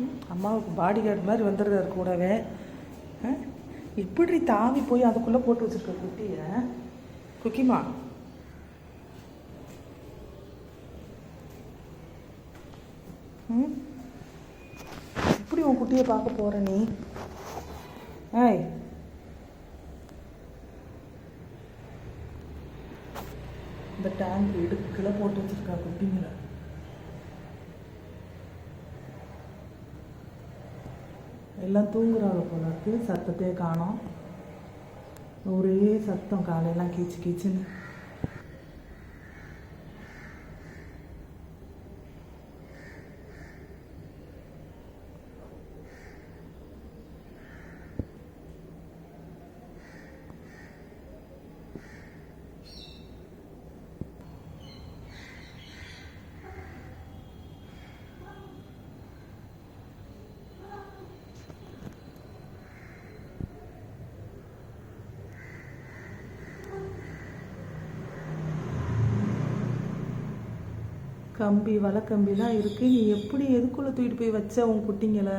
ம், அம்மாவுக்கு body guard மாதிரி வந்துடுறாரு கூடவே. ஆ? தாவி போய் அதுக்குள்ளே போட்டு வச்சிருக்க குட்டியை குக்கிமா ம். எப்படி உன் குட்டியை பார்க்க போகிற நீ? ஏய். இந்த டேங்க் இடுக்கில் போட்டு வச்சிருக்கா குட்டிங்களை. எல்லாம் தூங்குறாங்க போல இருக்கு. சத்தத்தையே காணோம். ஒரே சத்தம் காலையெல்லாம் கீச்சு கீச்சுன்னு. கம்பி வலை கம்பி தான் இருக்கு. நீ எப்படி எதுக்குள்ளே தூக்கிட்டு போய் வச்ச உன் குட்டிங்களை?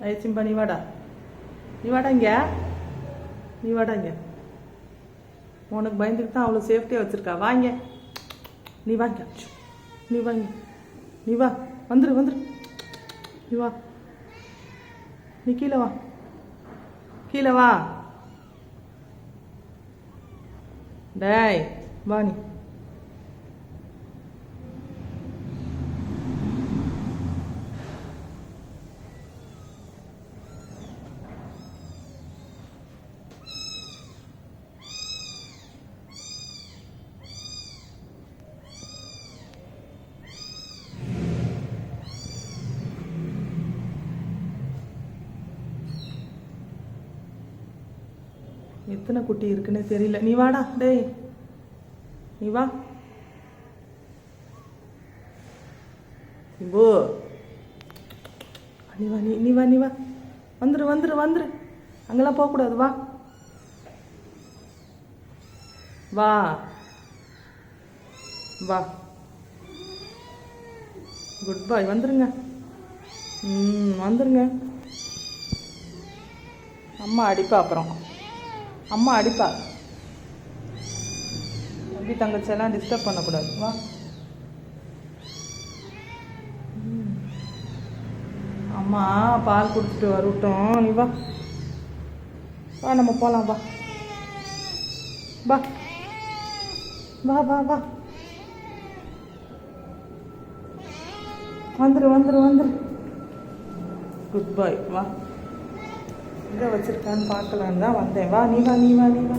ஐ சிம்பா நீ வாடா. நீ வாடா இங்க. நீ வாடா இங்க. உனக்கு பயந்துட்டு தான் அவ்வளோ சேஃப்டியாக வச்சிருக்கா. வாங்க நீ வாங்க நீ வாங்க நீ வா. வந்துரு வந்துரு. நீ வா. நீ கீழே வா. கீழே வா. டேய் வா நீ. எத்தனை குட்டி இருக்குன்னு தெரியல. நீ வாடா டேய். நீ வா. இம்போ நீ வா நீ நீ வா நீ வா. வந்துரு வந்துரு வந்துரு. அங்கெல்லாம் போகக்கூடாது வா. வா. வா. குட் பாய் வந்துருங்க. ம் வந்துருங்க. அம்மா அடிப்பா அப்புறம். அம்மா அடிப்பா. தம்பி தங்கச்சியெல்லாம் டிஸ்டர்ப் பண்ணக்கூடாது. வா. அம்மா பால் கொடுத்துட்டு வரட்டும். நீ வா. வா நம்ம போகலாம் வா. வா. வா வா வா. வந்துரு வந்துரு வந்துரு. குட் பாய் வா. எங்கே வச்சுருக்கான்னு பார்க்கலான்னு தான் வந்தேன். வா நீ வா நீ வா நீ வா.